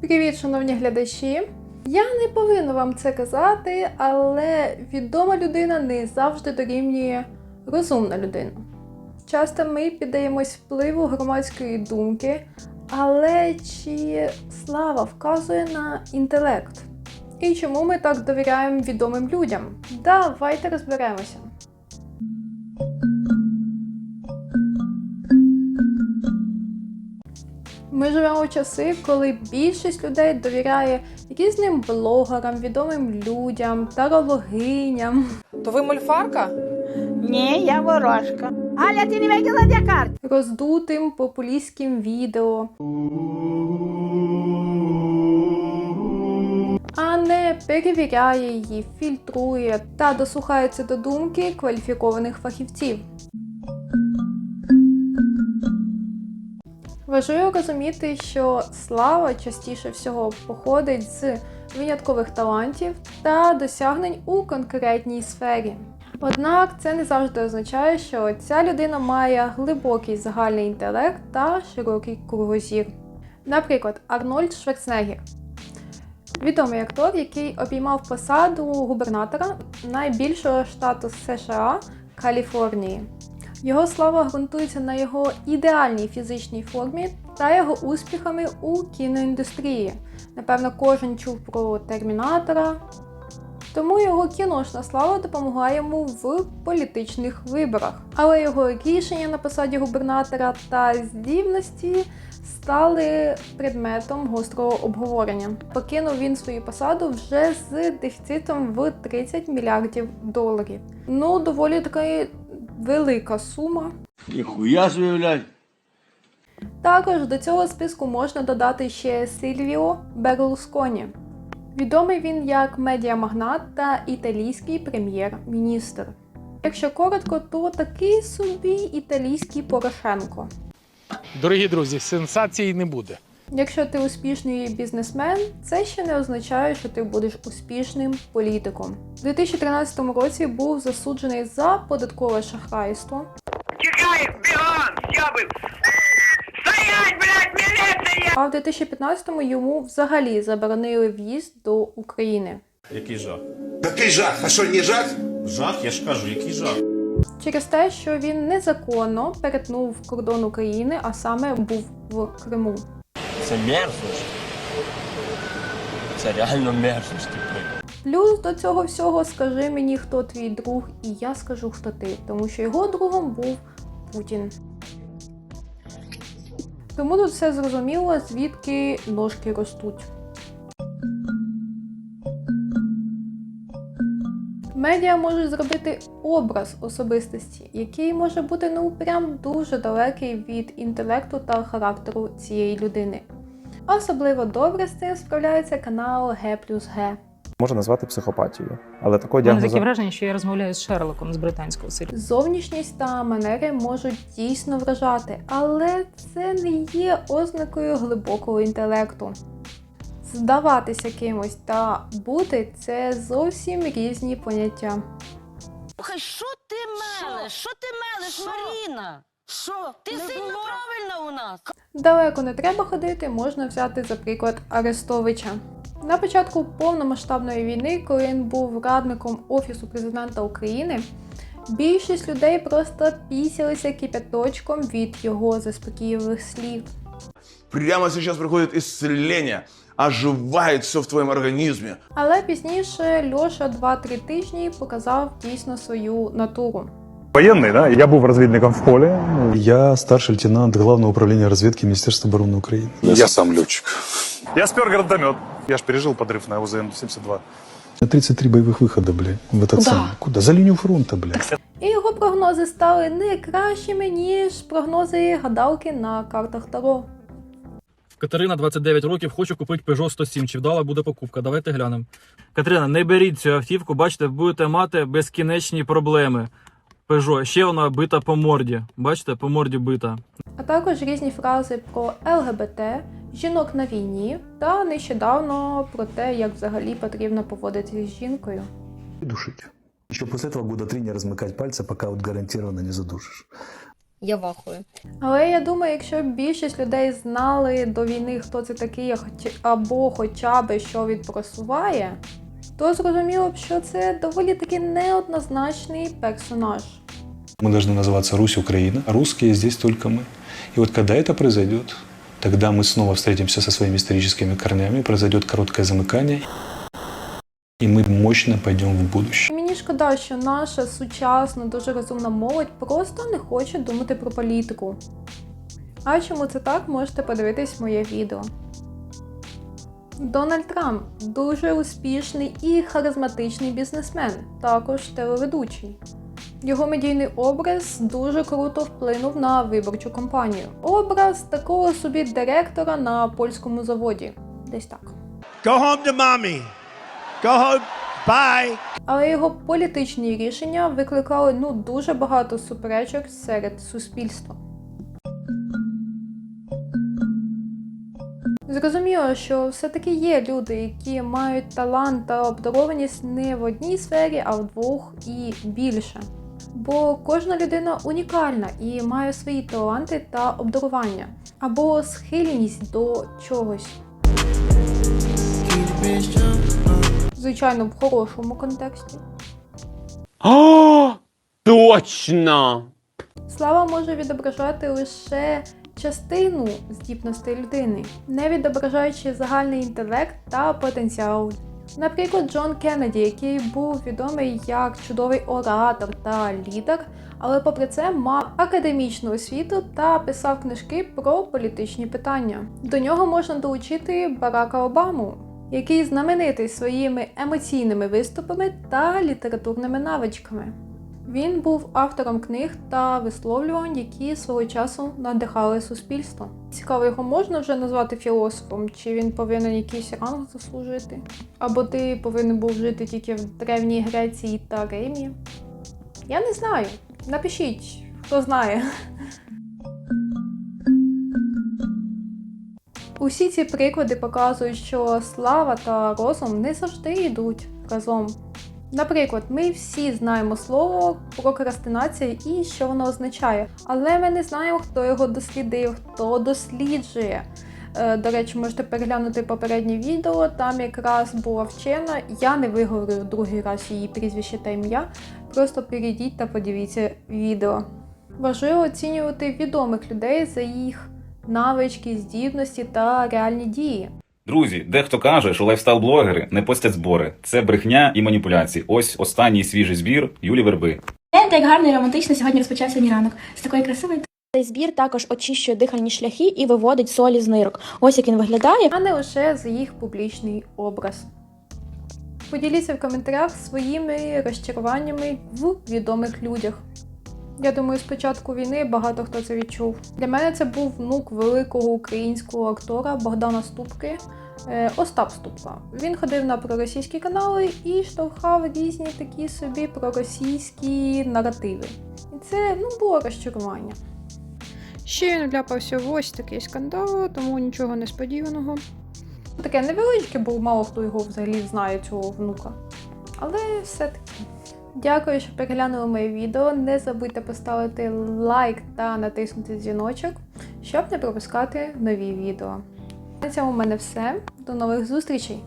Привіт, шановні глядачі! Я не повинна вам це казати, але відома людина не завжди дорівнює розумна людина. Часто ми піддаємось впливу громадської думки, але чи слава вказує на інтелект? І чому ми так довіряємо відомим людям? Давайте розберемося. Ми живемо в часи, коли більшість людей довіряє різним блогерам, відомим людям, тарологиням, То ви мольфарка? Ні, я ворожка. Аля, ти не де карт? роздутим популістським відео. А не перевіряє її, фільтрує та дослухається до думки кваліфікованих фахівців. Важливо розуміти, що слава частіше всього походить з виняткових талантів та досягнень у конкретній сфері. Однак це не завжди означає, що ця людина має глибокий загальний інтелект та широкий кругозір. Наприклад, Арнольд Шварценеггер – відомий актор, який обіймав посаду губернатора найбільшого штату США Каліфорнії. Його слава ґрунтується на його ідеальній фізичній формі та його успіхами у кіноіндустрії. Напевно, кожен чув про Термінатора. Тому його кіношна слава допомагає йому в політичних виборах. Але його рішення на посаді губернатора та здібності стали предметом гострого обговорення. Покинув він свою посаду вже з дефіцитом в 30 мільярдів доларів. Ну, доволі така велика сума. Ніхуя блядь. Також до цього списку можна додати ще Сильвіо Берлусконі. Відомий він як медіамагнат та італійський прем'єр-міністр. Якщо коротко, то такий собі італійський Порошенко. Дорогі друзі, сенсації не буде. Якщо ти успішний бізнесмен, це ще не означає, що ти будеш успішним політиком. У 2013 році був засуджений за податкове шахрайство. Тікай! Стоять, блядь, міліція! А в 2015-му йому взагалі заборонили в'їзд до України. Який жах? Який жах? А що, не жах? Жах, я ж кажу, який жах. Через те, що він незаконно перетнув кордон України, а саме був в Криму. Це мерзость. Це реально мерзость, типу. Плюс до цього всього скажи мені, хто твій друг, і я скажу, хто ти, тому що його другом був Путін. Тому тут все зрозуміло, звідки ножки ростуть. Медіа можуть зробити образ особистості, який може бути ну прям дуже далекий від інтелекту та характеру цієї людини. Особливо добре з цим справляється канал Г плюс Г. можна назвати психопатією. Але такого У таке враження, що я розмовляю з Шерлоком з британського серіалу. Зовнішність та манери можуть дійсно вражати, але це не є ознакою глибокого інтелекту. Здаватися кимось та бути це зовсім різні поняття. Слухай, що ти мелеш? Що ти мелеш, Маріна? Що? Ти сильно правильна у нас. Далеко не треба ходити, можна взяти за приклад Арестовича. На початку повномасштабної війни, коли він був радником Офісу президента України, більшість людей просто пісялися кипяточком від його заспокійливих слів. Прямо сейчас проходит исцеление, оживает все в твоем организме. Але пізніше Льоша 2-3 тижні показав дійсно свою натуру. Военный, да? Я був розвідником в полі. Я старший лейтенант Главного управління розвідки Міністерства оборони України. Я сам летчик. Я спер гранатомет. Я ж пережил подрыв на УЗМ-72. 33 бойових виходи, блядь, в этот Куда? самый. Куда? За лінію фронту, блядь. І його прогнози стали не кращими, ніж прогнози гадалки на картах Таро. Катерина, 29 років, хочу купити Peugeot 107. Чи вдала буде покупка? Давайте глянемо. Катерина, не беріть цю автівку, бачите, будете мати безкінечні проблеми. Peugeot, ще вона бита по морді. Бачите, по морді бита. а також різні фрази про ЛГБТ, жінок на війні та нещодавно про те, як взагалі потрібно поводитися з жінкою. Душить. Еще после этого года три не размыкать пальцы, пока вот гарантированно не задушишь. Я вахую. Але я думаю, якщо б більшість людей знали до війни, хто це такий, а хоч- або хоча б що він просуває, то зрозуміло б, що це доволі таки неоднозначний персонаж. Мы должны называться Русь-Украина, а русские здесь только мы. И вот когда это произойдет, тогда мы снова встретимся со своими историческими корнями, произойдет короткое замыкание, и мы мощно пойдем в будущее. Мені шкода, що наша сучасна, дуже розумна молодь просто не хоче думати про політику. А чому це так, можете подивитись моє відео. Дональд Трамп дуже успішний і харизматичний бізнесмен, також телеведучий. Його медійний образ дуже круто вплинув на виборчу кампанію. Образ такого собі директора на польському заводі. Десь так. Go home to mommy. Go home. Bye. Але його політичні рішення викликали ну дуже багато суперечок серед суспільства. Зрозуміло, що все-таки є люди, які мають талант та обдарованість не в одній сфері, а в двох і більше. Бо кожна людина унікальна і має свої таланти та обдарування або схильність до чогось. Звичайно, в хорошому контексті. О, точно! Слава може відображати лише частину здібностей людини, не відображаючи загальний інтелект та потенціал. Наприклад, Джон Кеннеді, який був відомий як чудовий оратор та лідер, але попри це мав академічну освіту та писав книжки про політичні питання. До нього можна долучити Барака Обаму, який знаменитий своїми емоційними виступами та літературними навичками. Він був автором книг та висловлювань, які свого часу надихали суспільство. Цікаво, його можна вже назвати філософом, чи він повинен якийсь ранг заслужити? Або ти повинен був жити тільки в Древній Греції та Римі? Я не знаю. Напишіть, хто знає. Усі ці приклади показують, що слава та розум не завжди йдуть разом. Наприклад, ми всі знаємо слово прокрастинація і що воно означає, але ми не знаємо, хто його дослідив, хто досліджує. Е, До речі, можете переглянути попереднє відео, там якраз була вчена. Я не виговорю другий раз її прізвище та ім'я. Просто перейдіть та подивіться відео. Важливо оцінювати відомих людей за їх навички, здібності та реальні дії. Друзі, дехто каже, що лайфстайл-блогери не постять збори. Це брехня і маніпуляції. Ось останній свіжий збір Юлі Верби. Гляньте, як гарно і романтично сьогодні розпочався мій ранок. З такої красивої Цей збір також очищує дихальні шляхи і виводить солі з нирок. Ось як він виглядає. а не лише за їх публічний образ. Поділіться в коментарях своїми розчаруваннями в відомих людях. Я думаю, з початку війни багато хто це відчув. Для мене це був внук великого українського актора Богдана Ступки е, Остап Ступка. Він ходив на проросійські канали і штовхав різні такі собі проросійські наративи. І це ну, було розчарування. Ще він вляпався в ось такий скандал, тому нічого несподіваного. Таке невеличке, бо мало хто його взагалі знає, цього внука. Але все-таки. Дякую, що переглянули моє відео. Не забудьте поставити лайк та натиснути дзвіночок, щоб не пропускати нові відео. На цьому в мене все. До нових зустрічей!